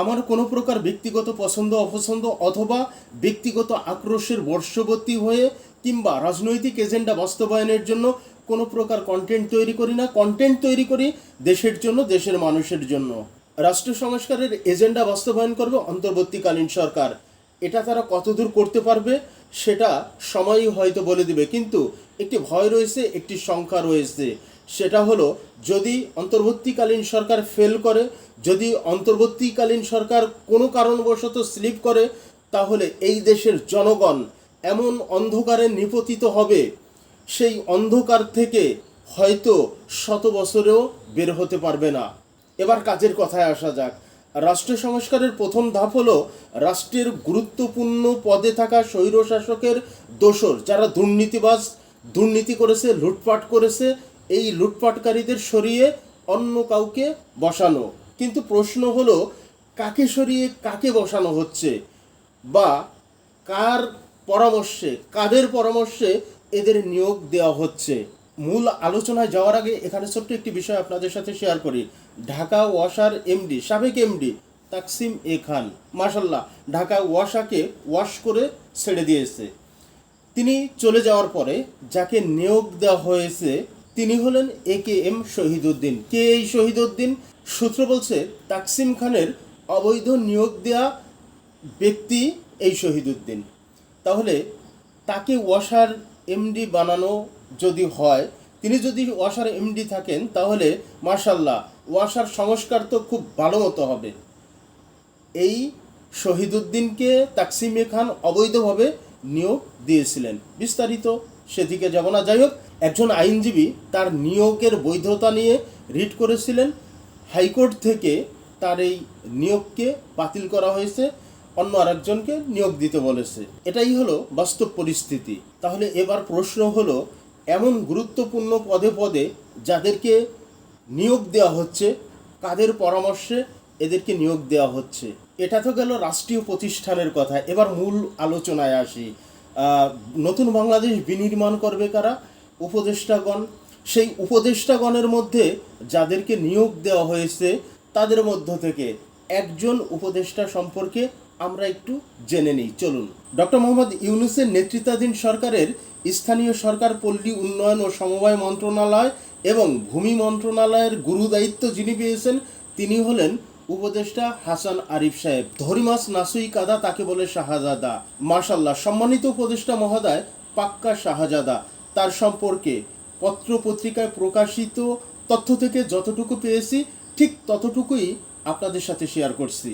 আমার কোনো প্রকার ব্যক্তিগত পছন্দ, অপছন্দ অথবা ব্যক্তিগত আক্রোশের বর্ষবর্তী হয়ে কিংবা রাজনৈতিক এজেন্ডা বাস্তবায়নের জন্য কোনো প্রকার কন্টেন্ট তৈরি করি না। কন্টেন্ট তৈরি করি দেশের জন্য, দেশের মানুষের জন্য। রাষ্ট্র সংস্কারের এজেন্ডা বাস্তবায়ন করবে অন্তর্বর্তীকালীন সরকার। এটা তারা কতদূর করতে পারবে সেটা সময়ই হয়তো বলে দিবে। কিন্তু একটি ভয় রয়েছে, একটি সংখ্যা রয়েছে। সেটা হলো, যদি অন্তর্বর্তীকালীন সরকার ফেল করে, যদি অন্তর্বর্তীকালীন সরকার কোনো কারণবশত স্লিপ করে, তাহলে এই দেশের জনগণ এমন অন্ধকারে নিপতিত হবে, সেই অন্ধকার থেকে হয়তো শত বছরেও বের হতে পারবে না। এবার কাজের কথায় আসা যাক। রাষ্ট্র সংস্কারের প্রথম ধাপ হলো, রাষ্ট্রের গুরুত্বপূর্ণ পদে থাকা স্বৈরশাসকের দোসর যারা দুর্নীতিবাজ, দুর্নীতি করেছে, লুটপাট করেছে এই লুটপাটকারীদের সরিয়ে অন্য কাউকে বসানো। কিন্তু প্রশ্ন হলো, কাকে সরিয়ে কাকে বসানো হচ্ছে? বা কার পরামর্শে, কাদের পরামর্শে এদের নিয়োগ দেওয়া হচ্ছে? মূল আলোচনায় যাওয়ার আগে এখানে ছোট্ট একটি বিষয় আপনাদের সাথে শেয়ার করি। ঢাকা ওয়াসার এমডি, সাবেক এমডি তাকসিম এ খান মাসাল্লাহ ঢাকা ওয়াসাকে ওয়াশ করে ছেড়ে দিয়েছে। তিনি চলে যাওয়ার পরে যাকে নিয়োগ দেওয়া হয়েছে তিনি হলেন এ কে এম শহীদুদ্দিন। কে এই শহীদুদ্দিন? সূত্র বলছে, তাকসিম খানের অবৈধ নিয়োগ দেয়া ব্যক্তি এই শহীদুদ্দিন। তাহলে তাকে ওয়াসার এমডি বানানো যদি হয়, তিনি যদি ওয়াসার এমডি থাকেন, তাহলে মার্শাল্লাহ ওয়াসার সংস্কার তো খুব ভালো মতো হবে। এই শহীদুদ্দিনকে তাকসিমে খান অবৈধভাবে নিয়োগ দিয়েছিলেন। বিস্তারিত সেদিকে যাব না। যাই হোক একজন আইনজীবী তার নিয়োগের বৈধতা নিয়ে রিট করেছিলেন। হাইকোর্ট থেকে তার এই নিয়োগকে বাতিল করা হয়েছে। অন্য আরেকজনকে নিয়োগ দিতে বলেছে। এটাই হলো বাস্তব পরিস্থিতি। তাহলে এবার প্রশ্ন হলো, এমন গুরুত্বপূর্ণ পদে পদে যাদেরকে নিয়োগ দেওয়া হচ্ছে, কাদের পরামর্শে এদেরকে নিয়োগ দেওয়া হচ্ছে? এটা তো গেল রাষ্ট্রীয় প্রতিষ্ঠানের কথা। এবার মূল আলোচনায় আসি। নতুন বাংলাদেশ বিনির্মাণ করবে কারা? উপদেষ্টাগণ, সেই উপদেষ্টাগণের মধ্যে যাদেরকে নিয়োগ দেওয়া হয়েছে, তাদের মধ্য থেকে একজন উপদেষ্টা সম্পর্কে আমরা একটু জেনে নিই। চলুন। ডক্টর মোহাম্মদ ইউনুসের নেতৃত্বাধীন সরকারের স্থানীয় সরকার, পল্লী উন্নয়ন ও সমবায় মন্ত্রণালয় এবং ভূমি মন্ত্রণালয়ের গুরু দায়িত্ব যিনি পেয়েছেন, তিনি হলেন উপদেষ্টা হাসান আরিফ সাহেব। ধরিমাস নাসুই কাদা তাকে বলে শাহজাদা। মার্শাল্লাহ সম্মানিত উপদেষ্টা মহোদয় পাক্কা শাহজাদা। তার সম্পর্কে পত্র পত্রিকায় প্রকাশিত তথ্য থেকে যতটুকু পেয়েছি, ঠিক ততটুকুই আপনাদের সাথে শেয়ার করছি।